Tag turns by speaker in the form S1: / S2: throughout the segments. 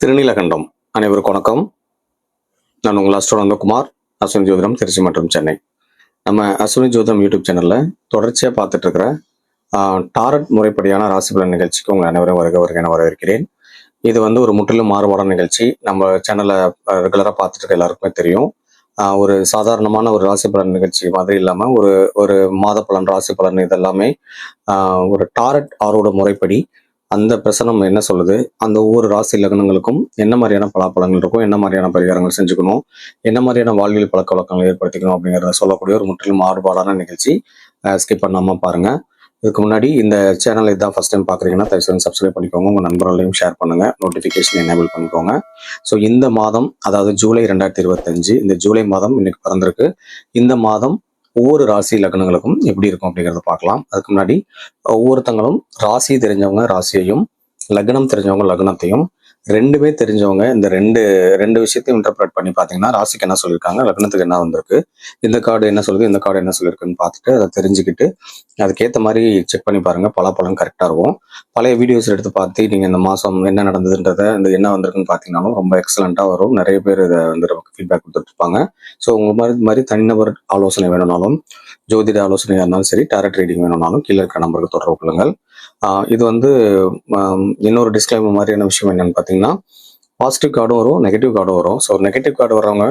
S1: திருநீலகண்டம். அனைவருக்கும் வணக்கம். நான் உங்கள் அஸ்ட்ரோனந்த குமார் அஸ்வினி ஜோதிடம் திருச்சி மற்றும் சென்னை. நம்ம அஸ்வினி ஜோதிடம் யூடியூப் சேனலில் தொடர்ச்சியாக பார்த்துட்டு இருக்கிற டாரட் முறைப்படியான ராசி பலன் நிகழ்ச்சிக்கு உங்கள் அனைவரும் வருக வருக என வரவேற்கிறேன். இது வந்து ஒரு முற்றிலும் மாறுபாடான நிகழ்ச்சி. நம்ம சேனலை ரெகுலராக பார்த்துட்டு இருக்க எல்லாருக்குமே தெரியும். ஒரு சாதாரணமான ஒரு ராசி பலன் நிகழ்ச்சி மாதிரி இல்லாமல் ஒரு ஒரு மாத பலன் ராசி பலன் இதெல்லாமே ஒரு டாரட் ஆரோட முறைப்படி அந்த பிரசனம் என்ன சொல்லுது? அந்த ஒவ்வொரு ராசி லக்னங்களுக்கும் என்ன மாதிரியான பலாப்பழங்கள் இருக்கும்? என்ன மாதிரியான பரிகாரங்கள் செஞ்சுக்கணும்? என்ன மாதிரியான வாழ்வியல் பழக்க வழக்கங்கள் ஏற்படுத்திக்கணும்? அப்படிங்கிறத சொல்லக்கூடிய ஒரு முற்றிலும் மாறுபாடான நிகழ்ச்சி. ஸ்கிப் பண்ணாமல் பாருங்க. இதுக்கு முன்னாடி இந்த சேனல் இதான் ஃபர்ஸ்ட் டைம் பார்க்குறீங்கன்னா தயவுசெய்து சப்ஸ்கிரைப் பண்ணிக்கோங்க. உங்கள் நண்பர்களையும் ஷேர் பண்ணுங்கள் நோட்டிஃபிகேஷன் எனேபிள் பண்ணிக்கோங்க. ஸோ இந்த மாதம் அதாவது ஜூலை ரெண்டாயிரத்தி இருபத்தஞ்சு இந்த ஜூலை மாதம் இன்னைக்கு பிறந்திருக்கு. இந்த மாதம் ஒவ்வொரு ராசி லக்னங்களுக்கும் எப்படி இருக்கும் அப்படிங்கிறத பார்க்கலாம். அதுக்கு முன்னாடி ஒவ்வொருத்தங்களும் ராசி தெரிஞ்சவங்க ராசியையும் லக்னம் தெரிஞ்சவங்க லக்னத்தையும் ரெண்டுமே தெரிஞ்சவங்க இந்த ரெண்டு ரெண்டு விஷயத்தையும் இன்டர்பிரட் பண்ணி பார்த்தீங்கன்னா ராசிக்கு என்ன சொல்லியிருக்காங்க லக்னத்துக்கு என்ன வந்திருக்கு இந்த கார்டு என்ன சொல்லுது இந்த கார்டு என்ன சொல்லியிருக்குன்னு பார்த்துட்டு அதை தெரிஞ்சுக்கிட்டு அதுக்கேற்ற மாதிரி செக் பண்ணி பாருங்க பலாப்பழம் கரெக்டாக இருக்கும். பழைய வீடியோஸ் எடுத்து பார்த்து நீங்கள் இந்த மாதம் என்ன நடந்ததுன்றதை இந்த என்ன வந்திருக்குன்னு பார்த்தீங்கன்னாலும் ரொம்ப எக்ஸலண்ட்டாக வரும். நிறைய பேர் இதை வந்து நமக்கு ஃபீட்பேக் கொடுத்துட்ருப்பாங்க ஸோ உங்கள் மாதிரி மாதிரி தனிநபர் ஆலோசனை வேணும்னாலும் ஜோதிட ஆலோசனையாக இருந்தாலும் சரி டேரட் ரீடிங் வேணும்னாலும் கீழே இருக்கிற நம்பருக்கு தொடர்பு கொள்ளுங்கள். இது வந்து இன்னொரு டிஸ்கிளைமர் மாதிரியான விஷயம் என்னென்னு பார்த்தீங்கன்னா பாசிட்டிவ் கார்டும் வரும் நெகட்டிவ் கார்டும் வரும். ஸோ நெகட்டிவ் கார்டு வரவங்க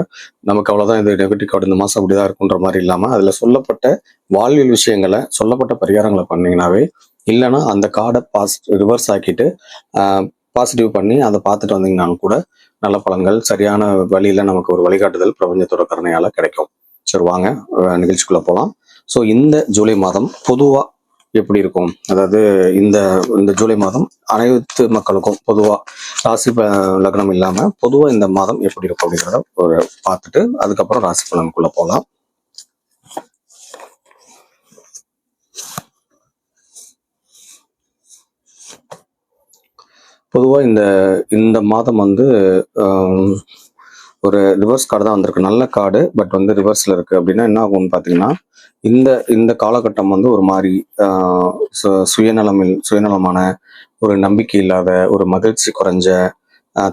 S1: நமக்கு அவ்வளோதான் இது நெகட்டிவ் கார்டு இந்த மாதம் அப்படிதான் இருக்குன்ற மாதிரி இல்லாமல் அதில் சொல்லப்பட்ட வாழ்வியல் விஷயங்களை சொல்லப்பட்ட பரிகாரங்களை பண்ணிங்கனாவே இல்லைன்னா அந்த கார்டை பாஸ் ரிவர்ஸ் ஆக்கிட்டு பாசிட்டிவ் பண்ணி அதை பார்த்துட்டு வந்தீங்கனாலும் கூட நல்ல பலன்கள் சரியான வழியில் நமக்கு ஒரு வழிகாட்டுதல் பிரபஞ்சத்தோட கருணையால் கிடைக்கும். சரி வாங்க நிகழ்ச்சிக்குள்ளே போகலாம் ஸோ இந்த ஜூலை மாதம் பொதுவாக எப்படி இருக்கும்? அதாவது இந்த இந்த ஜூலை மாதம் அனைத்து மக்களுக்கும் பொதுவாக ராசி லக்னம் இல்லாமல் பொதுவாக இந்த மாதம் எப்படி இருக்கும் அப்படிங்கிறத ஒரு பார்த்துட்டு அதுக்கப்புறம் ராசி பலனுக்குள்ளே போகலாம் பொதுவாக இந்த இந்த மாதம் வந்து ஒரு ரிவர்ஸ் கார்டு தான் வந்திருக்கு. நல்ல கார்டு பட் வந்து ரிவர்ஸில் இருக்குது அப்படின்னா என்ன ஆகும்னு பார்த்தீங்கன்னா இந்த இந்த காலகட்டம் வந்து ஒரு மாதிரி சு- சுயநலமில் சுயநலமான ஒரு நம்பிக்கை இல்லாத ஒரு மகிழ்ச்சி குறைஞ்ச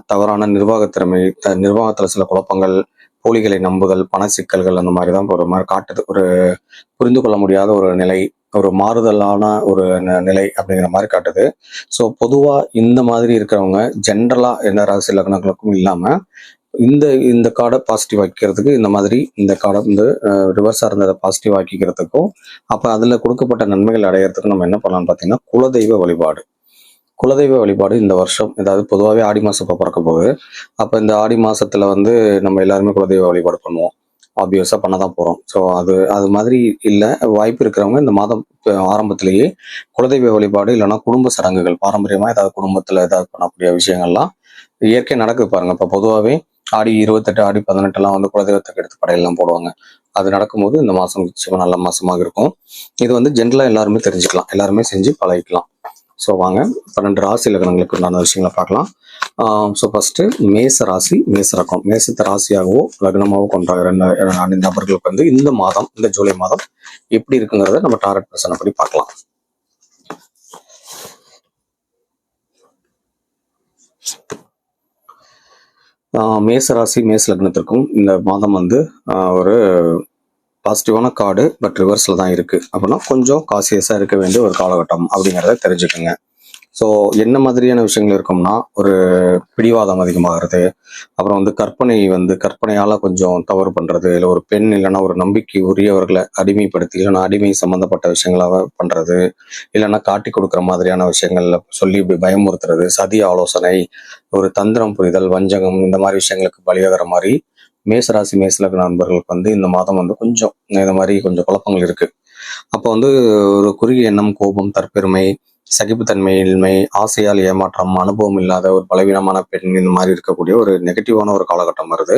S1: தவறான நிர்வாகத்திறமை நிர்வாகத்தில் சில குழப்பங்கள் போலிகளை நம்புதல் பண சிக்கல்கள் அந்த மாதிரி தான் ஒரு மாதிரி காட்டுது. ஒரு புரிந்து கொள்ள முடியாத ஒரு நிலை ஒரு மாறுதலான ஒரு ந- நிலை அப்படிங்கிற மாதிரி காட்டுது. ஸோ பொதுவாக இந்த மாதிரி இருக்கிறவங்க ஜென்ரலாக எந்த ராசி லக்னங்களுக்கும் இல்லாமல் இந்த இந்த கார்டை பாசிட்டிவ் ஆக்கிக்கிறதுக்கு இந்த மாதிரி இந்த கார்டை வந்து ரிவர்ஸாக இருந்ததை பாசிட்டிவ் ஆக்கிக்கிறதுக்கும் அப்போ அதில் கொடுக்கப்பட்ட நன்மைகள் அடையிறதுக்கு நம்ம என்ன பண்ணலாம்னு பார்த்தீங்கன்னா குலதெய்வ வழிபாடு. குலதெய்வ வழிபாடு இந்த வருஷம் ஏதாவது பொதுவாகவே ஆடி மாதம் இப்போ பிறக்க போகுது. அப்போ இந்த ஆடி மாதத்தில் வந்து நம்ம எல்லாருமே குலதெய்வ வழிபாடு பண்ணுவோம். ஆப்வியஸாக பண்ண தான் போகிறோம் ஸோ அது அது மாதிரி இல்லை வாய்ப்பு இருக்கிறவங்க இந்த மாதம் ஆரம்பத்திலேயே குலதெய்வ வழிபாடு இல்லைன்னா குடும்ப சடங்குகள் பாரம்பரியமாக ஏதாவது குடும்பத்தில் ஏதாவது பண்ணக்கூடிய விஷயங்கள்லாம் இயற்கை நடக்குது பாருங்கள் இப்போ பொதுவாகவே ஆடி இருபத்தெட்டு ஆடி பதினெட்டுலாம் வந்து குலதெய்வத்துக்கு எடுத்து படையெல்லாம் போடுவாங்க. அது நடக்கும்போது இந்த மாதம் நிச்சயமா நல்ல மாசமாக இருக்கும். இது வந்து ஜென்ரலாக எல்லாருமே தெரிஞ்சுக்கலாம். எல்லாருமே செஞ்சு பழகிக்கலாம். ஸோ வாங்க. பன்னெண்டு ராசி லக்னங்களுக்கு உண்டான விஷயங்களை பார்க்கலாம். ஸோ ஃபஸ்ட்டு மேச ராசி மேச ரகம். மேசத்தை ராசியாகவோ லக்னமாகவோ கொண்ட நபர்களுக்கு வந்து இந்த மாதம் இந்த ஜூலை மாதம் எப்படி இருக்குங்கிறத நம்ம டாரட் பிரசனை படி பார்க்கலாம். மேசராசி மேச லக்னத்திற்கும் இந்த மாதம் வந்து ஒரு பாசிட்டிவான கார்டு பட் ரிவர்ஸில் தான் இருக்குது அப்படின்னா கொஞ்சம் காசியஸாக இருக்க வேண்டிய ஒரு காலகட்டம் அப்படிங்கிறத தெரிஞ்சுக்கோங்க. ஸோ என்ன மாதிரியான விஷயங்கள் இருக்கும்னா ஒரு பிடிவாதம் அதிகமாகிறது அப்புறம் வந்து கற்பனை வந்து கற்பனையால் கொஞ்சம் தவறு பண்ணுறது இல்லை ஒரு பெண் இல்லைன்னா ஒரு நம்பிக்கை உரியவர்களை அடிமைப்படுத்தி இல்லைன்னா அடிமை சம்மந்தப்பட்ட விஷயங்களாக பண்ணுறது இல்லைன்னா காட்டி கொடுக்குற மாதிரியான விஷயங்கள்ல சொல்லி இப்படி பயமுறுத்துறது சதி ஆலோசனை ஒரு தந்திரம் புரிதல் வஞ்சகம் இந்த மாதிரி விஷயங்களுக்கு பலியாகிற மாதிரி மேசராசி மேசலக நண்பர்களுக்கு வந்து இந்த மாதம் வந்து கொஞ்சம் இந்த மாதிரி கொஞ்சம் குழப்பங்கள் இருக்குது அப்போ வந்து ஒரு குறுகிய எண்ணம் கோபம் தற்பெருமை சகிப்புத்தன்மையின்மை ஆசையால் ஏமாற்றம் அனுபவம் இல்லாத ஒரு பலவீனமான பெண் இந்த மாதிரி இருக்கக்கூடிய ஒரு நெகட்டிவான ஒரு காலகட்டம் வருது.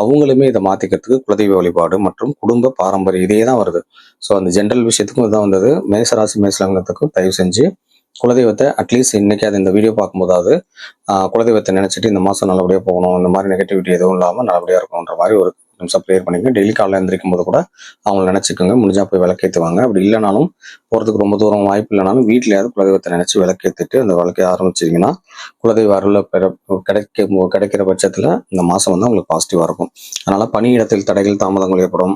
S1: அவங்களுமே இதை மாத்திக்கிறதுக்கு குலதெய்வ வழிபாடு மற்றும் குடும்ப பாரம்பரியம் இதே தான் வருது. ஸோ அந்த ஜென்ரல் விஷயத்துக்கும் இதுதான் வந்தது. மேசராசி மேசலங்கத்துக்கும் தயவு செஞ்சு குலதெய்வத்தை அட்லீஸ்ட் இன்னைக்கு அது இந்த வீடியோ பார்க்கும்போதாவது குலதெய்வத்தை நினைச்சிட்டு இந்த மாதம் நல்லபடியாக போகணும் இந்த மாதிரி நெகட்டிவிட்டி எதுவும் இல்லாமல் நல்லபடியாக இருக்கணுன்ற மாதிரி ஒரு நிமிஷம் ப்ரேயர் பண்ணிக்கங்க. டெய்லி காலையில் எந்திரிக்கும் போது கூட அவங்கள நினச்சிக்கோங்க. முடிஞ்சா போய் விளக்கேற்றுவாங்க அப்படி இல்லைனாலும் போகிறதுக்கு ரொம்ப தூரம் வாய்ப்பு இல்லைனாலும் வீட்டிலையாவது குலதெய்வத்தை நினச்சி விளக்கேற்றிட்டு அந்த விளக்கை ஆரம்பிச்சிங்கன்னா குலதெய்வ அருளை பெற கிடைக்க கிடைக்கிற பட்சத்தில் இந்த மாதம் வந்து அவங்களுக்கு பாசிட்டிவாக இருக்கும். அதனால் பணியிடத்தில் தடைகள் தாமதங்கள் ஏற்படும்.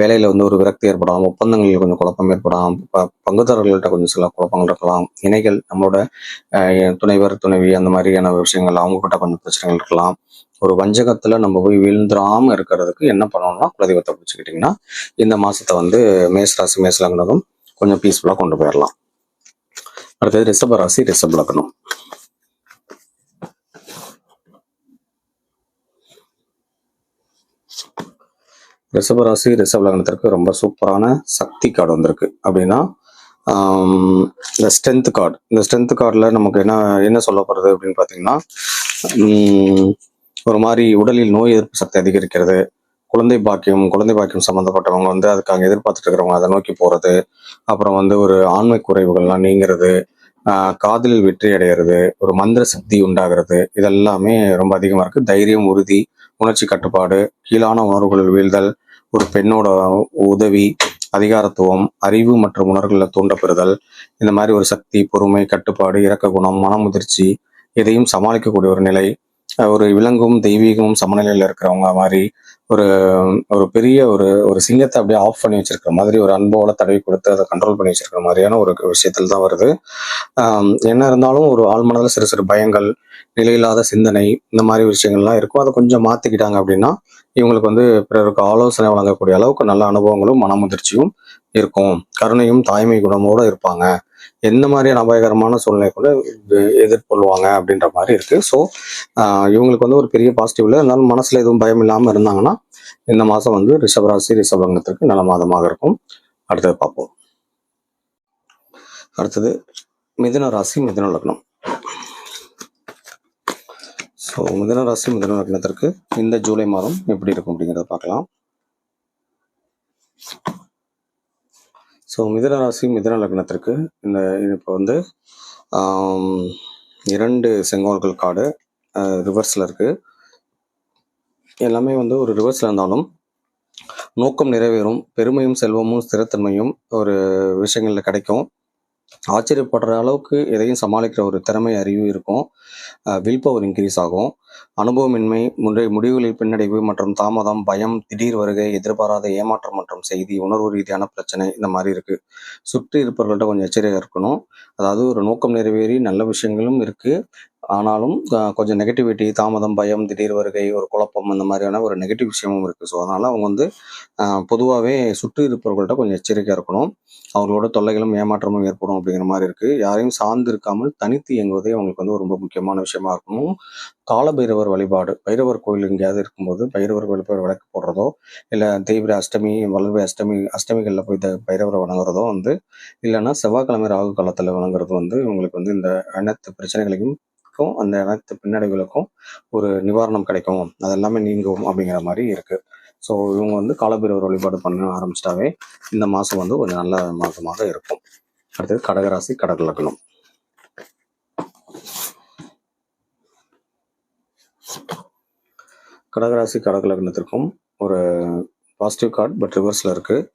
S1: வேலையில் வந்து ஒரு விரக்தி ஏற்படலாம். ஒப்பந்தங்களில் கொஞ்சம் குழப்பம் ஏற்படலாம். பங்குதாரர்கள்ட்ட கொஞ்சம் சில குழப்பங்கள் இருக்கலாம். இணைகள் நம்மளோட துணைவர் துணைவி அந்த மாதிரியான விஷயங்கள் அவங்க கிட்ட கொஞ்சம் பிரச்சனைகள் இருக்கலாம். ஒரு வஞ்சகத்துல நம்ம போய் விழுந்துராம இருக்கிறதுக்கு என்ன பண்ணணும்னா குலதெய்வத்தை பிடிச்சிக்கிட்டிங்கன்னா இந்த மாசத்தை வந்து மேஷ ராசி மேஷ லக்னம் கொஞ்சம் பீஸ்ஃபுல்லாக கொண்டு போயிடலாம் அடுத்தது ரிஷப ராசி ரிஷப லக்னம். ரிஷபராசி ரிஷப லக்னத்திற்கு ரொம்ப சூப்பரான சக்தி கார்டு வந்திருக்கு. அப்படின்னா இந்த ஸ்ட்ரென்த் கார்டு இந்த ஸ்ட்ரென்த் கார்டில் நமக்கு என்ன என்ன சொல்லப்படுறது அப்படின்னு பார்த்தீங்கன்னா உம், ஒரு மாதிரி உடலில் நோய் எதிர்ப்பு சக்தி அதிகரிக்கிறது. குழந்தை பாக்கியம் குழந்தை பாக்கியம் சம்மந்தப்பட்டவங்க வந்து அதுக்காக எதிர்பார்த்துட்டு இருக்கிறவங்க அதை நோக்கி போகிறது அப்புறம் வந்து ஒரு ஆண்மை குறைவுகள்லாம் நீங்கிறது காதலில் வெற்றி அடைகிறது ஒரு மந்திர சக்தி உண்டாகிறது. இதெல்லாமே ரொம்ப அதிகமாக இருக்குது தைரியம் உறுதி உணர்ச்சி கட்டுப்பாடு கீழான உணர்வுகளில் வீழ்தல் ஒரு பெண்ணோட உதவி அதிகாரத்துவம் அறிவு மற்றும் உணர்வுகளில் தூண்டப்பெறுதல் இந்த மாதிரி ஒரு சக்தி பொறுமை கட்டுப்பாடு இரக்க குணம் மனமுதிர்ச்சி எதையும் சமாளிக்கக்கூடிய ஒரு நிலை ஒரு விலங்கும் தெய்வீகமும் சமநிலையில் இருக்கிறவங்க மாதிரி ஒரு ஒரு பெரிய ஒரு ஒரு சிங்கத்தை அப்படியே ஆஃப் பண்ணி வச்சிருக்கிற மாதிரி ஒரு அன்போட தடவி கொடுத்து அதை கண்ட்ரோல் பண்ணி வச்சிருக்கிற மாதிரியான ஒரு விஷயத்தில் தான் வருது. என்ன இருந்தாலும் ஒரு ஆழ்மனதில் சிறு சிறு பயங்கள் நிலையில்லாத சிந்தனை இந்த மாதிரி விஷயங்கள்லாம் இருக்கும். அதை கொஞ்சம் மாற்றிக்கிட்டாங்க அப்படின்னா இவங்களுக்கு வந்து பிறருக்கு ஆலோசனை வழங்கக்கூடிய அளவுக்கு நல்ல அனுபவங்களும் மனமுதிர்ச்சியும் இருக்கும். கருணையும் தாய்மை குணமோடு இருப்பாங்க. எந்த மாதிரியான அபாயகரமான சூழ்நிலை கூட எதிர்கொள்வாங்க அப்படின்ற மாதிரி இருக்கு. ஸோ இவங்களுக்கு வந்து ஒரு பெரிய பாசிட்டிவ்ல இருந்தாலும் மனசுல எதுவும் பயம் இல்லாமல் இருந்தாங்கன்னா இந்த மாசம் வந்து ரிஷபராசி ரிஷபங்கத்திற்கு நல்ல மாதமாக இருக்கும். அடுத்தது பார்ப்போம். அடுத்தது மிதன ராசி மிதன லக்னம். ஸோ மிதன ராசி மிதன லக்னத்திற்கு இந்த ஜூலை மாதம் எப்படி இருக்கும் அப்படிங்கிறத பார்க்கலாம். ஸோ மிதுன ராசி லக்னத்திற்கு இந்த இப்போ வந்து இரண்டு செங்கோல்கள் காடு ரிவர்ஸில் இருக்குது எல்லாமே வந்து ஒரு ரிவர்ஸில் இருந்தாலும் நோக்கம் நிறைவேறும் பெருமையும் செல்வமும் ஸ்திரத்தன்மையும் ஒரு விஷயங்களில் கிடைக்கும். ஆச்சரியப்படுற அளவுக்கு எதையும் சமாளிக்கிற ஒரு திறமை அறிவு இருக்கும். வில் பவர் இன்க்ரீஸ் ஆகும். அனுபவமின்மை முறை முடிவுகளில் பின்னடைவு மற்றும் தாமதம் பயம் திடீர் வருகை எதிர்பாராத ஏமாற்றம் மற்றும் செய்தி உணர்வு ரீதியான பிரச்சனை இந்த மாதிரி இருக்கு. சுற்றி இருப்பவர்கள்ட்ட கொஞ்சம் எச்சரிக்கையாக இருக்கணும். அதாவது ஒரு நோக்கம் நிறைவேறி நல்ல விஷயங்களும் இருக்கு. ஆனாலும் கொஞ்சம் நெகட்டிவிட்டி தாமதம் பயம் திடீர் வருகை ஒரு குழப்பம் இந்த மாதிரியான ஒரு நெகட்டிவ் விஷயமும் இருக்கு. ஸோ அதனால அவங்க வந்து பொதுவாகவே சுற்றி இருப்பவர்கள்ட்ட கொஞ்சம் எச்சரிக்கையாக இருக்கணும். அவங்களோட தொல்லைகளும் ஏமாற்றமும் ஏற்படும் அப்படிங்கிற மாதிரி இருக்கு. யாரையும் சார்ந்து இருக்காமல் தனித்து இயங்குவதே அவங்களுக்கு வந்து ரொம்ப முக்கியமான விஷயமா இருக்கணும். கால பைரவர் வழிபாடு. பைரவர் கோயில் எங்கேயாவது இருக்கும்போது பைரவர் வழிபாடு விளக்கு போடுறதோ இல்லை தீவிர அஷ்டமி வளர்வை அஷ்டமி அஷ்டமிகளில் போய் பைரவரை வணங்குறதோ வந்து இல்லைன்னா செவ்வாய்க்கிழமை ராகு காலத்தில் வணங்குறது வந்து இவங்களுக்கு வந்து இந்த அனைத்து பிரச்சனைகளையும் அந்த அனைத்து பின்னடைவுகளுக்கும் ஒரு நிவாரணம் கிடைக்கும். அதெல்லாமே நீங்கும் அப்படிங்கிற மாதிரி இருக்கு. ஸோ இவங்க வந்து காலபைரவர் வழிபாடு பண்ண ஆரம்பிச்சிட்டாவே இந்த மாதம் வந்து கொஞ்சம் நல்ல மாதமாக இருக்கும். அடுத்தது கடகராசி கடக லக்னம். கடகராசி கடக லக்னத்திற்கும் ஒரு பாசிட்டிவ் கார்டு பட் ரிவர்ஸில் இருக்குது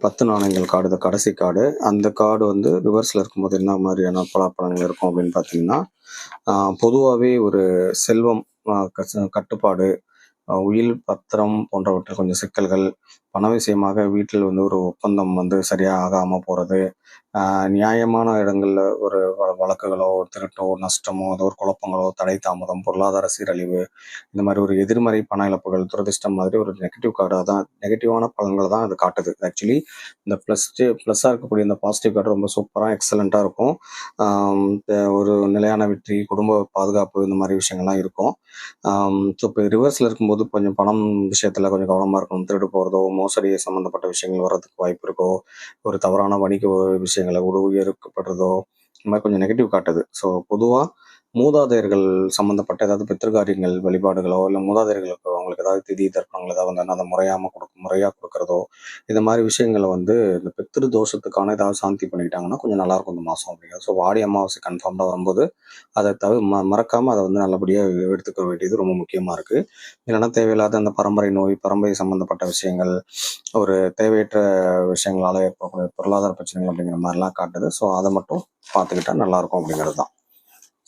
S1: பத்து நாணயங்கள் கார்டு இந்த கடைசி கார்டு அந்த கார்டு வந்து ரிவர்ஸில் இருக்கும்போது என்ன மாதிரியான பலாப்பழங்கள் இருக்கும் அப்படின்னு பார்த்தீங்கன்னா பொதுவாகவே ஒரு செல்வம் கச- கட்டுப்பாடு உயில் பத்திரம் போன்றவற்றில் கொஞ்சம் சிக்கல்கள் பண விஷயமாக வீட்டில் வந்து ஒரு ஒப்பந்தம் வந்து சரியாக ஆகாமல் போகிறது நியாயமான இடங்களில் ஒரு வ- வழக்குகளோ ஒரு திருட்டோ நஷ்டமோ ஏதோ ஒரு குழப்பங்களோ தடை தாமதம் பொருளாதார சீரழிவு இந்த மாதிரி ஒரு எதிர்மறை பண இழப்புகள் துரதிர்ஷ்டம் மாதிரி ஒரு நெகட்டிவ் கார்டாக தான் நெகட்டிவான பலன்களை தான் அது காட்டுது. ஆக்சுவலி இந்த ப்ளஸ் ப்ளஸ்ஸாக இருக்கக்கூடிய இந்த பாசிட்டிவ் கார்டு ரொம்ப சூப்பராக எக்ஸலண்ட்டாக இருக்கும். ஒரு நிலையான வெற்றி குடும்ப பாதுகாப்பு இந்த மாதிரி விஷயங்கள்லாம் இருக்கும். ஸோ இப்போ ரிவர்ஸில் இருக்கும்போது கொஞ்சம் பணம் விஷயத்தில் கொஞ்சம் கவனமாக இருக்கணும். திருடு போகிறதோ மோசடி சம்மந்தப்பட்ட விஷயங்கள் வர்றதுக்கு வாய்ப்பு இருக்கோ ஒரு தவறான வணிக விஷயங்களை உருவகப்படுறதோ இந்த மாதிரி கொஞ்சம் நெகட்டிவ் காட்டுது. ஸோ பொதுவாக மூதாதையர்கள் சம்மந்தப்பட்ட ஏதாவது பித்திருக்காரியங்கள் வழிபாடுகளோ இல்லை மூதாதையர்களுக்கு அவங்களுக்கு ஏதாவது திதி தர்ப்பணங்கள் ஏதாவது வந்து அதை முறையாமல் கொடுக்க முறையாக கொடுக்குறதோ இந்த மாதிரி விஷயங்களை வந்து இந்த பித்திரு தோஷத்துக்கான ஏதாவது சாந்தி பண்ணிக்கிட்டாங்கன்னா கொஞ்சம் நல்லாயிருக்கும் இந்த மாதம் அப்படிங்கிறது. ஸோ வாடி அமாவாசை கன்ஃபார்ம்டாக வரும்போது அதை தவிர ம மறக்காமல் அதை வந்து நல்லபடியாக எடுத்துக்க வேண்டியது ரொம்ப முக்கியமாக இருக்குது இல்லைன்னா தேவையில்லாத அந்த பரம்பரை நோய் பரம்பரை சம்மந்தப்பட்ட விஷயங்கள் ஒரு தேவையற்ற விஷயங்களால ஏற்படக்கூடிய பொருளாதார பிரச்சனைகள் அப்படிங்கிற மாதிரிலாம் காட்டுது. ஸோ அதை மட்டும் பார்த்துக்கிட்டா நல்லாயிருக்கும் அப்படிங்கிறது தான்.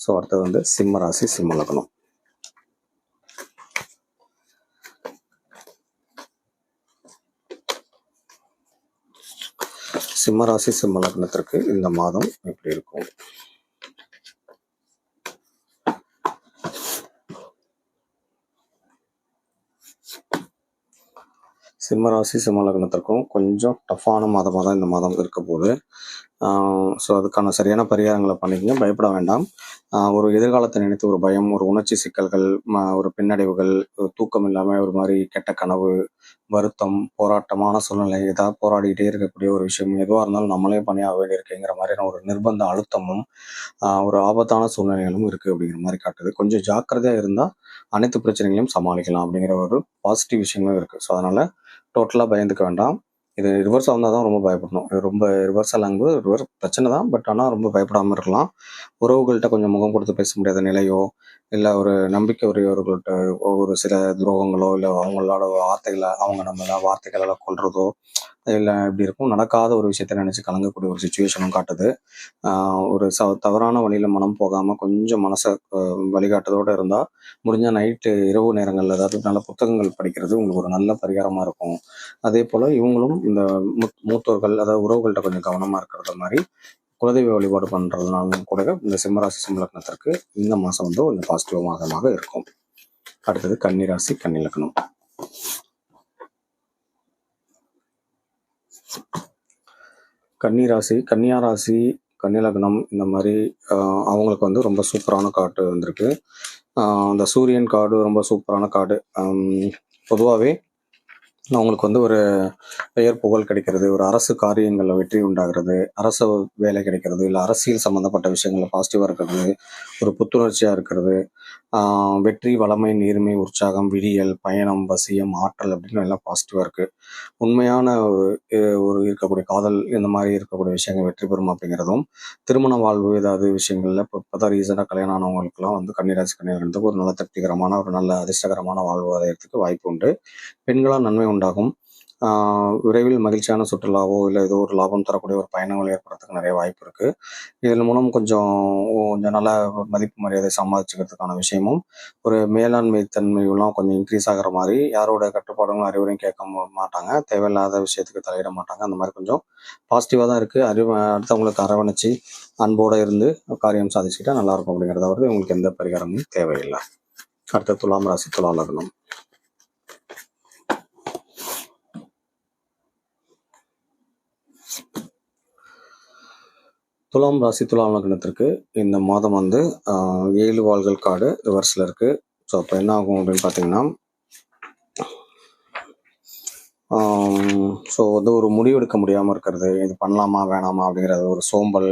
S1: ஸோ அடுத்தது வந்து சிம்ம ராசி சிம்ம லக்னம். சிம்ம ராசி சிம்ம லக்னத்திற்கு இந்த மாதம் எப்படி இருக்கும்? சிம்ம ராசி சிம்ம லக்னத்திற்கும் கொஞ்சம் டஃப்பான மாதமாக தான் இந்த மாதம் இருக்க போகுது. ஸோ அதுக்கான சரியான பரிகாரங்களை பண்ணிக்கங்க பயப்பட வேண்டாம். ஒரு எதிர்காலத்தை நினைத்து ஒரு பயம் ஒரு உணர்ச்சி சிக்கல்கள் ஒரு பின்னடைவுகள் ஒரு தூக்கம் இல்லாமல் ஒரு மாதிரி கெட்ட கனவு வருத்தம் போராட்டமான சூழ்நிலை ஏதாவது போராடிக்கிட்டே இருக்கக்கூடிய ஒரு விஷயம் எதுவாக இருந்தாலும் நம்மளே பண்ணியாக வேண்டியிருக்குங்கிற மாதிரியான ஒரு நிர்பந்த அழுத்தமும் ஒரு ஆபத்தான சூழ்நிலைகளும் இருக்குது அப்படிங்கிற மாதிரி காட்டுது. கொஞ்சம் ஜாக்கிரதையாக இருந்தால் அனைத்து பிரச்சனைகளையும் சமாளிக்கலாம் அப்படிங்கிற ஒரு பாசிட்டிவ் விஷயங்களும் இருக்குது ஸோ அதனால் டோட்டலாக பயந்துக்க வேண்டாம். இது ரிவர்ஸாக வந்தால் தான் ரொம்ப பயப்படணும். இது ரொம்ப ரிவர்ஸாக ஆகும்போது ரிவர்ஸ் பிரச்சனை தான். பட் ஆனால் ரொம்ப பயப்படாமல் இருக்கலாம். உறவுகள்கிட்ட கொஞ்சம் முகம் கொடுத்து பேச முடியாத நிலையோ இல்லை ஒரு நம்பிக்கை உரியவர்கள்ட்ட ஒரு சில துரோகங்களோ இல்லை அவங்களோட வார்த்தைகளை அவங்க நம்மள வார்த்தைகளால் கொள்றதோ இல்லை இப்படி இருக்கும். நடக்காத ஒரு விஷயத்த நினச்சி கலங்கக்கூடிய ஒரு சுச்சுவேஷனும் காட்டுது. ஒரு ச தவறான வழியில் மனம் போகாமல் கொஞ்சம் மனசை ஆஹ் வழிகாட்டுறதோடு இருந்தால் முடிஞ்ச நைட்டு இரவு நேரங்களில் ஏதாவது நல்ல புத்தகங்கள் படிக்கிறது உங்களுக்கு ஒரு நல்ல பரிகாரமாக இருக்கும். அதே போல் இவங்களும் இந்த மூத்- மூத்தோர்கள் அதாவது உறவுகள்கிட்ட கொஞ்சம் கவனமாக இருக்கிறது மாதிரி குலதெய்வ வழிபாடு பண்ணுறதுனாலும் கூட இந்த சிம்மராசி சிம்மலக்னத்திற்கு இந்த மாதம் வந்து கொஞ்சம் பாசிட்டிவ் மாதமாக இருக்கும். அடுத்தது கன்னிராசி கன்னிலக்கணம் கன்னிராசி கன்னியா ராசி கன்னிலக்னம் இந்த மாதிரி அவங்களுக்கு வந்து ரொம்ப சூப்பரான கார்டு வந்திருக்கு. அந்த சூரியன் கார்டு ரொம்ப சூப்பரான கார்டு. பொதுவாகவே அவங்களுக்கு வந்து ஒரு பெயர் புகழ் கிடைக்கிறது ஒரு அரசு காரியங்களில் வெற்றி உண்டாகிறது அரசு வேலை கிடைக்கிறது இல்லை அரசியல் சம்மந்தப்பட்ட விஷயங்களில் பாசிட்டிவாக இருக்கிறது ஒரு புத்துணர்ச்சியாக இருக்கிறது வெற்றி வளமை நேர்மை உற்சாகம் விடியல் பயணம் வசியம் ஆற்றல் அப்படின்னு எல்லாம் பாசிட்டிவாக இருக்குது உண்மையான ஒரு ஒரு இருக்கக்கூடிய காதல் இந்த மாதிரி இருக்கக்கூடிய விஷயங்கள் வெற்றி பெறும் அப்படிங்கிறதும் திருமண வாழ்வு ஏதாவது விஷயங்களில் இப்போ இப்போ தான் ரீசெண்டாக கல்யாணம் ஆனவங்களுக்குலாம் வந்து கன்னிராசி கன்னியாகிறதுக்கு ஒரு நல்ல திருப்திகரமான ஒரு நல்ல அதிர்ஷ்டகரமான வாழ்வு அடையிறதுக்கு வாய்ப்பு உண்டு. பெண்களாக நன்மை உண்டு உண்டாகும். விரைவில் மகிழ்ச்சியான சுற்றுலாவோ இல்லை ஏதோ ஒரு லாபம் தரக்கூடிய ஒரு பயணங்கள் ஏற்படுறதுக்கு நிறைய வாய்ப்பு இருக்கு. இதன் மூலம் கொஞ்சம் கொஞ்சம் நல்ல மதிப்பு மரியாதை சம்பாதிச்சுக்கிறதுக்கான விஷயமும் ஒரு மேலாண்மை தன்மையெல்லாம் கொஞ்சம் இன்க்ரீஸ் ஆகிற மாதிரி யாரோட கட்டுப்பாடுகளும் அறிவுரையும் கேட்க மாட்டாங்க. தேவையில்லாத விஷயத்துக்கு தலையிட மாட்டாங்க. அந்த மாதிரி கொஞ்சம் பாசிட்டிவாக தான் இருக்குது அறிவு அடுத்தவங்களுக்கு அரவணைச்சு அன்போடு இருந்து காரியம் சாதிச்சுக்கிட்டா நல்லா இருக்கும் அப்படிங்கிறத வந்து உங்களுக்கு எந்த பரிகாரமும் தேவையில்லை. அடுத்த துலாம் ராசி துலா லக்னம் துலாம் ராசி துலாம் லக்னத்திற்கு இந்த மாதம் வந்து ஏழு வாள்கள் காடு ரிவர்ஸில் இருக்குது ஸோ அப்போ என்ன ஆகும் அப்படின்னு பார்த்தீங்கன்னா ஸோ வந்து ஒரு முடிவெடுக்க முடியாமல் இருக்கிறது. இது பண்ணலாமா வேணாமா அப்படிங்கிறது ஒரு சோம்பல்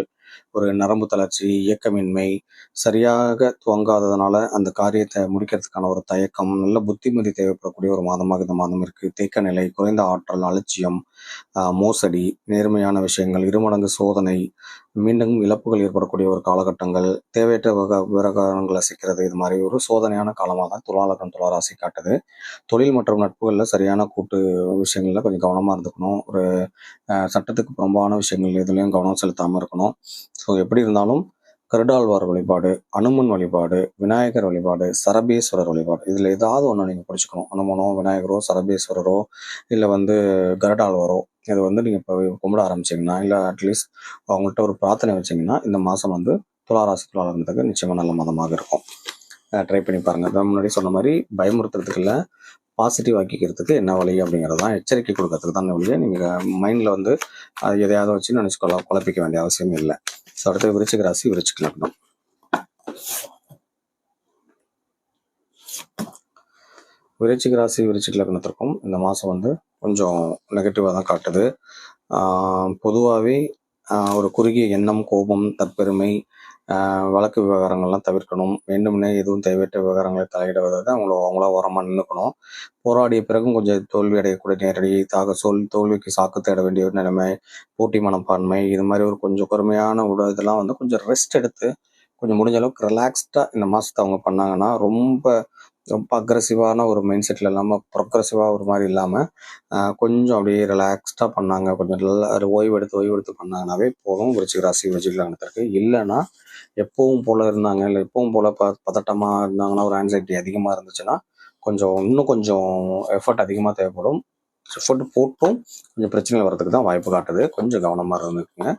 S1: ஒரு நரம்பு தளர்ச்சி இயக்கமின்மை சரியாக துவங்காததுனால அந்த காரியத்தை முடிக்கிறதுக்கான ஒரு தயக்கம் நல்ல புத்திமதி தேவைப்படக்கூடிய ஒரு மாதமாக இந்த மாதம் இருக்குது தேக்க நிலை குறைந்த ஆற்றல் அலட்சியம் மோசடி நேர்மையான விஷயங்கள் இருமடங்கு சோதனை மீண்டும் இழப்புகள் ஏற்படக்கூடிய ஒரு காலகட்டங்கள் தேவையற்ற விவக விவகாரங்களை சிக்கிறது இது மாதிரி ஒரு சோதனையான காலமாக தான் துலாலகம் துளாராசி காட்டுது. தொழில் மற்றும் நட்புகளில் சரியான கூட்டு விஷயங்களில் கொஞ்சம் கவனமாக இருந்துக்கணும். ஒரு அஹ், சட்டத்துக்கு புறம்பான விஷயங்கள் எதுலேயும் கவனம் செலுத்தாமல் இருக்கணும். ஸோ எப்படி இருந்தாலும் கருடாழ்வார் வழிபாடு அனுமன் வழிபாடு விநாயகர் வழிபாடு சரபேஸ்வரர் வழிபாடு. இதில் ஏதாவது ஒன்று நீங்கள் பிடிச்சிக்கணும். அனுமனோ விநாயகரோ சரபேஸ்வரரோ இல்லை வந்து கருடாழ்வாரோ இது வந்து நீங்கள் இப்போ கும்பிட ஆரம்பிச்சிங்கன்னா இல்லை அட்லீஸ்ட் அவங்கள்ட்ட ஒரு பிரார்த்தனை வச்சிங்கன்னா இந்த மாதம் வந்து துளாராசி துளாரத்துக்கு நிச்சயமாக நல்ல மாதமாக இருக்கும். ட்ரை பண்ணி பாருங்கள் நான் முன்னாடி சொன்ன மாதிரி பயமுறுத்துறதுக்கு இல்லை பாசிட்டிவ் ஆக்கிக்கிறதுக்கு என்ன வழி அப்படிங்கிறது தான் எச்சரிக்கை கொடுக்கறதுக்கு தான் வழியை நீங்கள் மைண்டில் வந்து அது எதையாவது வச்சு நினச்சி குழப்பிக்க வேண்டிய அவசியம் இல்லை. ஸோ அடுத்த விருச்சிக ராசி விருச்சிக லக்னம். விருச்சிக ராசி விருச்சிக லக்னத்திற்கும் இந்த மாதம் வந்து கொஞ்சம் நெகட்டிவாக தான் காட்டுது. பொதுவாகவே ஒரு குறுகிய எண்ணம் கோபம் தற்பெருமை வழக்கு விவகாரங்கள்லாம் தவிர்க்கணும். வேண்டும்னே எதுவும் தேவையற்ற விவகாரங்களை தலையிடுவதை அவங்கள அவங்களா ஓரமாக நின்றுக்கணும் போராடிய பிறகும் கொஞ்சம் தோல்வி அடையக்கூடிய நேரடி தாக சொல் தோல்விக்கு சாக்கு தேட வேண்டிய ஒரு நிலைமை போட்டி மனப்பான்மை இது மாதிரி ஒரு கொஞ்சம் பொறுமையான உட இதெல்லாம் வந்து கொஞ்சம் ரெஸ்ட் எடுத்து கொஞ்சம் முடிஞ்ச அளவுக்கு ரிலாக்ஸ்டாக இந்த மாதத்தை அவங்க பண்ணாங்கன்னா ரொம்ப ரொம்ப அக்ரஸிவான ஒரு மைண்ட் செட்டில் இல்லாமல் ப்ரொக்ரஸிவாக ஒரு மாதிரி இல்லாமல் கொஞ்சம் அப்படியே ரிலாக்ஸ்டாக பண்ணாங்க. கொஞ்சம் நல்லா ஓய்வெடுத்து ஓய்வு எடுத்து ஓய்வு எடுத்து பண்ணாங்கன்னாவே போதும். விருச்சிக ராசி விருச்சிக இல்லைன்னா எப்பவும் போல இருந்தாங்க. இல்லை எப்பவும் போல ப பதட்டமாக இருந்தாங்கன்னா ஒரு ஆன்சைட்டி அதிகமாக இருந்துச்சுன்னா கொஞ்சம் இன்னும் கொஞ்சம் எஃபர்ட் அதிகமாக தேவைப்படும். எஃபர்ட் போட்டும் கொஞ்சம் பிரச்சனைகள் வர்றதுக்கு தான் வாய்ப்பு காட்டுது. கொஞ்சம் கவனமாக இருந்துக்குங்க.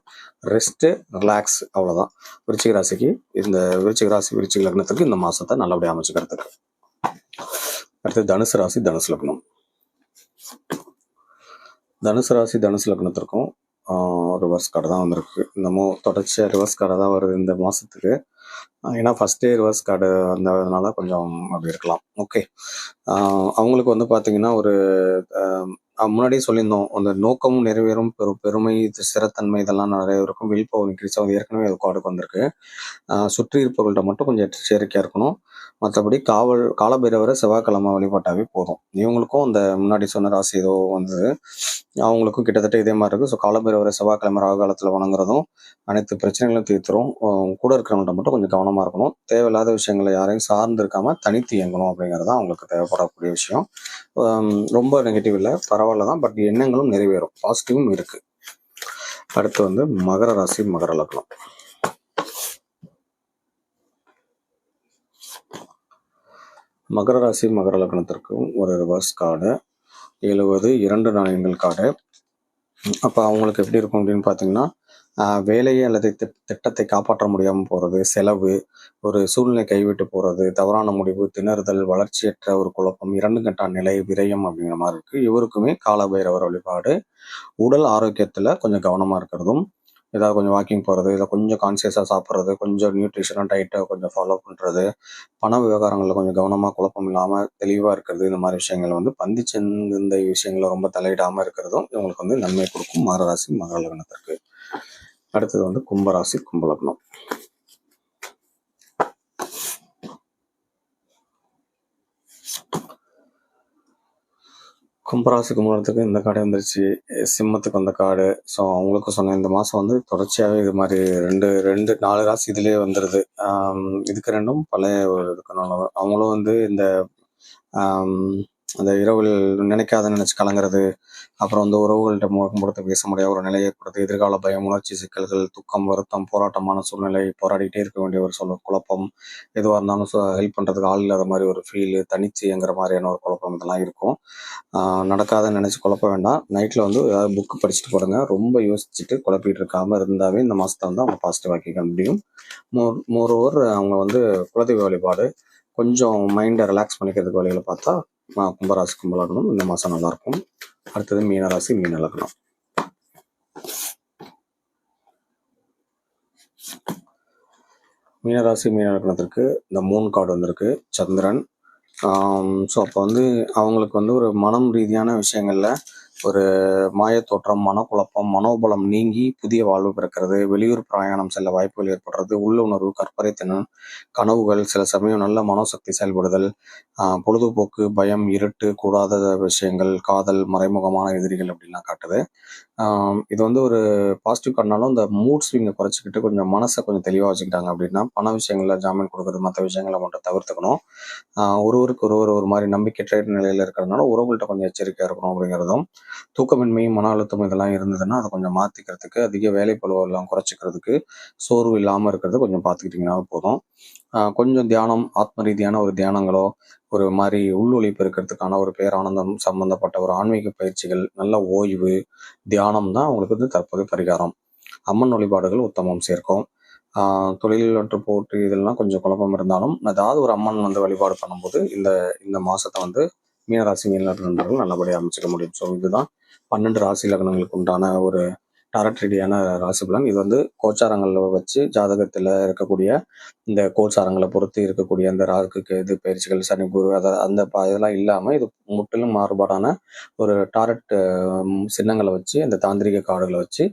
S1: ரெஸ்ட்டு ரிலாக்ஸ் அவ்வளோதான் விருச்சிக ராசிக்கு இந்த விருச்சிக ராசி விருச்சிக லக்னத்துக்கு இந்த மாதத்தை நல்லபடியாக அமைச்சுக்கிறதுக்கு. அடுத்து தனுசு ராசி தனுசு லக்னம். தனுசு ராசி தனுசு லக்னத்திற்கும் ரிவர்ஸ் கடை தான் வந்திருக்கு. இன்னமும் தொடர்ச்சியாக ரிவர்ஸ் கடை தான் வருது இந்த மாதத்துக்கு ஏன்னா ஃபஸ்ட்டே ரிவர்ஸ் கார்டு வந்ததுனால கொஞ்சம் அப்படி இருக்கலாம். ஓகே அவங்களுக்கு வந்து பார்த்தீங்கன்னா ஒரு முன்னாடியே சொல்லியிருந்தோம். அந்த நோக்கமும் நிறைவேறும் பெரு பெருமை சிறத்தன்மை இதெல்லாம் நிறைய இருக்கும். வில் பவர் இன்க்ரீஸ் ஆகுது. ஏற்கனவே அது கார்டுக்கு வந்திருக்கு. சுற்றி இருப்பவர்கள்ட்ட மட்டும் கொஞ்சம் எச்சரிக்கையாக இருக்கணும். மற்றபடி காவல் காலபைரவரை செவ்வாய்க்கிழமை வழிபாட்டாவே போதும். இவங்களுக்கும் அந்த முன்னாடி சொன்ன ராசி ஏதோ வந்தது. அவங்களுக்கும் கிட்டத்தட்ட இதே மாதிரி இருக்கு. ஸோ காலபைரவரை செவ்வாய்க்கிழமை ராகு காலத்தில் வணங்குறதும் அனைத்து பிரச்சனைகளும் தீர்த்துரும். கூட இருக்கிறவங்கள்ட்ட மட்டும் கொஞ்சம் கவனம் கவனமாக இருக்கணும். தேவையில்லாத விஷயங்களை யாரையும் சார்ந்து இருக்காம தனித்து இயங்கணும் அப்படிங்கிறது தான் அவங்களுக்கு தேவைப்படக்கூடிய விஷயம். ரொம்ப நெகட்டிவ் இல்லை. பரவாயில்ல தான். பட் எண்ணங்களும் நிறைவேறும். பாசிட்டிவும் இருக்கு. அடுத்து வந்து மகர ராசி மகர லக்னம். மகர ராசி மகர லக்னத்திற்கும் ஒரு ரிவர்ஸ் கார்டு எழுபது இரண்டு நாணயங்கள் கார்டு அப்போ அவங்களுக்கு எப்படி இருக்கும் அப்படின்னு பார்த்தீங்கன்னா வேலையை அல்லது திட்டத்தை காப்பாற்ற முடியாமல் போகிறது செலவு ஒரு சூழ்நிலை கைவிட்டு போகிறது தவறான முடிவு திணறுதல் வளர்ச்சியற்ற ஒரு குழப்பம் இரண்டு கட்டா நிலை விரயம் அப்படிங்கிற மாதிரி இருக்குது இவருக்குமே காலபைரவர் வழிபாடு உடல் ஆரோக்கியத்தில் கொஞ்சம் கவனமாக இருக்கிறதும் ஏதாவது கொஞ்சம் வாக்கிங் போகிறது இல்லை கொஞ்சம் கான்சியஸாக சாப்பிட்றது கொஞ்சம் நியூட்ரிஷனாக டயட்டை கொஞ்சம் ஃபாலோ பண்ணுறது பண விவகாரங்களில் கொஞ்சம் கவனமாக குழப்பம் இல்லாமல் தெளிவாக இருக்கிறது இந்த மாதிரி விஷயங்கள் வந்து பந்தி இந்த விஷயங்களை ரொம்ப தலையிடாமல் இருக்கிறதும் இவங்களுக்கு வந்து நன்மை கொடுக்கும். மகராசி மகர லக்னத்திற்கு. அடுத்தது வந்து கும்பராசி கும்பலக்னம். கும்பராசி கும்பலத்துக்கு இந்த காடு வந்துருச்சு. சிம்மத்துக்கு அந்த காடு. ஸோ அவங்களுக்கும் சொன்னேன் இந்த மாதம் வந்து தொடர்ச்சியாகவே இது மாதிரி ரெண்டு ரெண்டு நாலு ராசி இதுலேயே வந்துடுது இதுக்கு ரெண்டும் பழைய ஒரு இருக்கனால அவங்களும் வந்து இந்த அந்த இரவில் நினைக்காத நினைச்சு கலங்குறது அப்புறம் வந்து உறவுகள்கிட்ட முழக்கம் கொடுத்து பேச முடியாத ஒரு நிலை ஏற்படுது. எதிர்கால பயம் உணர்ச்சி சிக்கல்கள் துக்கம் வருத்தம் போராட்டமான சூழ்நிலை போராடிட்டே இருக்க வேண்டிய ஒரு சொல்ல குழப்பம் எதுவாக இருந்தாலும் ஹெல்ப் பண்ணுறதுக்கு ஆள் இல்லாத மாதிரி ஒரு ஃபீல் தனிச்சுங்கிற மாதிரியான ஒரு குழப்பம் இதெல்லாம் இருக்கும். நடக்காத நினைச்சு குழப்ப வேண்டாம். நைட்ல வந்து ஏதாவது புக்கு படிச்சுட்டு போடுங்க. ரொம்ப யோசிச்சுட்டு குழப்பிட்டு இருக்காம இருந்தாவே இந்த மாசத்தை வந்து அவங்க பாசிட்டிவ் ஆக்கிக்க முடியும். மோர் மோர் ஓவர் அவங்க வந்து குலதெய்வ வழிபாடு கொஞ்சம் மைண்டை ரிலாக்ஸ் பண்ணிக்கிறதுக்கு வழிகளை பார்த்தா கும்பராசி கும்பலக்கணும் இந்த மாசம் நல்லா இருக்கும் அடுத்தது மீனராசி மீன லக்னம் மீனராசி மீன லக்னத்திற்கு இந்த மூணு கார்டு வந்திருக்கு சந்திரன். ஸோ அப்போ வந்து அவங்களுக்கு வந்து ஒரு மனம் ரீதியான விஷயங்கள்ல ஒரு மாயத்தோற்றம் மனக்குழப்பம் மனோபலம் நீங்கி புதிய வாழ்வு பிறக்கிறது. வெளியூர் பிரயாணம் செல்ல வாய்ப்புகள் ஏற்படுறது. உள்ளுணர்வு கற்பனைத்திறன் கனவுகள் சில சமயம் நல்ல மனோசக்தி செயல்படுதல் பொழுதுபோக்கு பயம் இருட்டு கூடாத விஷயங்கள் காதல் மறைமுகமான எதிரிகள் அப்படின்லாம் காட்டுது. இது வந்து ஒரு பாசிட்டிவ் காரணாலும் இந்த மூட் ஸ்விங்கை குறைச்சிக்கிட்டு கொஞ்சம் மனசை கொஞ்சம் தெளிவாக வச்சுக்கிட்டாங்க அப்படின்னா பண விஷயங்களில் ஜாமீன் கொடுக்குறது மற்ற விஷயங்களை மட்டும் தவிர்த்துக்கணும். ஒருவருக்கு ஒருவர் ஒரு மாதிரி நம்பிக்கையற்ற நிலையில் இருக்கிறதுனால உறவுகள்கிட்ட கொஞ்சம் எச்சரிக்கையாக இருக்கணும் அப்படிங்கிறதும் தூக்கமின்மையும் மன அழுத்தம் இதெல்லாம் இருந்ததுன்னா அதை கொஞ்சம் மாத்திக்கிறதுக்கு அதிக வேலைப்பளுவை எல்லாம் குறைச்சிக்கிறதுக்கு சோர்வு இல்லாம இருக்கிறது கொஞ்சம் பார்த்துக்கிட்டிங்கன்னா போதும். ஆஹ் கொஞ்சம் தியானம் ஆத்ம ரீதியான ஒரு தியானங்களோ ஒரு மாதிரி உள்ளொழிப்பு இருக்கிறதுக்கான ஒரு பேரானந்தம் சம்பந்தப்பட்ட ஒரு ஆன்மீக பயிற்சிகள் நல்ல ஓய்வு தியானம் தான் அவங்களுக்கு வந்து தற்போது பரிகாரம். அம்மன் வழிபாடுகள் உத்தமம் சேர்க்கும். ஆஹ் தொழில் ஒன்று போட்டு இதெல்லாம் கொஞ்சம் குழப்பம் இருந்தாலும் ஏதாவது ஒரு அம்மன் வந்து வழிபாடு பண்ணும்போது இந்த இந்த மாசத்தை வந்து மீனராசி மீன நண்பர்கள் நல்லபடியாக அமைச்சிக்க முடியும். ஸோ இதுதான் பன்னெண்டு ராசி லக்னங்களுக்கு உண்டான ஒரு டாரட் ரீதியான ராசி பலன் இது வந்து கோச்சாரங்களை வச்சு ஜாதகத்தில் இருக்கக்கூடிய இந்த கோச்சாரங்களை பொறுத்து இருக்கக்கூடிய அந்த ராகுக்கு இது பயிற்சிகள் சனி குரு அதை அந்த இதெல்லாம் இல்லாமல் இது முற்றிலும் மாறுபாடான ஒரு டாரட் சின்னங்களை வச்சு அந்த தாந்திரிக கார்டுகளை வச்சு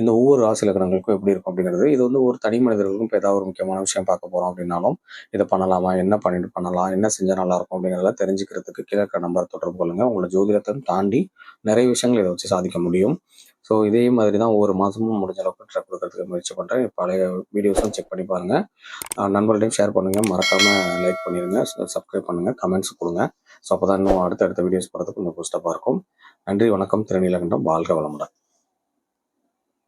S1: இந்த ஒவ்வொரு ராசி லக்னங்களுக்கும் எப்படி இருக்கும் அப்படிங்கிறது. இது வந்து ஒரு தனி மனிதர்களுக்கும் இப்போ ஏதாவது ஒரு முக்கியமான விஷயம் பார்க்க போகிறோம் அப்படின்னாலும் இதை பண்ணலாமா? என்ன பண்ணிட்டு பண்ணலாம்? என்ன செஞ்சால் நல்லா இருக்கும் அப்படிங்கிறத தெரிஞ்சுக்கிறதுக்கு கீழே இருக்கிற நம்பர் தொடர்பு கொள்ளுங்கள் உங்களை ஜோதிடத்தை தாண்டி நிறைய விஷயங்கள் இதை வச்சு சாதிக்க முடியும். ஸோ இதே மாதிரி தான் ஒவ்வொரு மாதமும் முடிஞ்ச அளவுக்கு ட்ரெக் கொடுக்கறதுக்கு முயற்சி பண்ணுறேன் பழைய வீடியோஸும் செக் பண்ணி பாருங்கள் நண்பர்களையும் ஷேர் பண்ணுங்கள் மறக்காமல் லைக் பண்ணிடுங்க சப்ஸ்கிரைப் பண்ணுங்கள் கமெண்ட்ஸ் கொடுங்க. ஸோ அப்போ தான் இன்னும் அடுத்தடுத்த வீடியோஸ் போகிறதுக்கு கொஞ்சம் பூஸ்டப்பாக இருக்கும் நன்றி வணக்கம். திருநீலகண்டம். வாழ்க வளமுடன்.